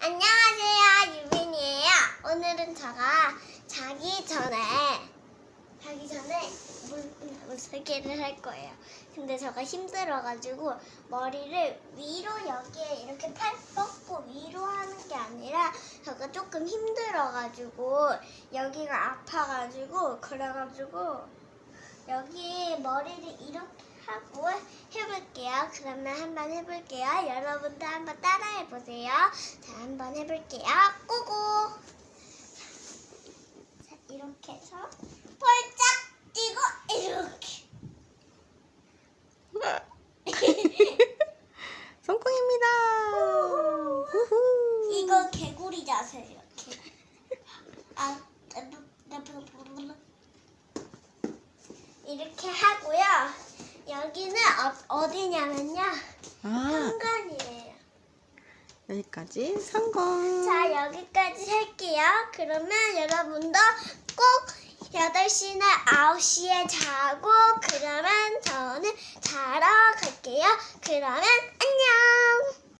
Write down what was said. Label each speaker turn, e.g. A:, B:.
A: 안녕하세요, 유빈이에요. 오늘은 제가 자기 전에 자기 전에 물, 물설기를 할 거예요. 근데 제가 힘들어가지고 머리를 위로 여기에 이렇게 팔 뻗고 위로 하는 게 아니라 제가 조금 힘들어가지고 여기가 아파가지고 그래가지고 여기 머리를 이렇게 하고 해볼게요. 그러면 한번 해볼게요. 여러분도 한번 따라해보세요. 자, 한번 해볼게요. 꼬고. 자, 이렇게 해서 펄짝 뛰고 이렇게.
B: 성공입니다. 우후.
A: 이거 개구리 자세예요. 개구리. 아. 이렇게 하고요. 여기는 어, 디냐면요
B: 아,
A: 현관이에요.
B: 여기까지 성공.
A: 자, 여기까지 할게요. 그러면 여러분도 꼭 8시나 9시에 자고 그러면 저는 자러 갈게요. 그러면.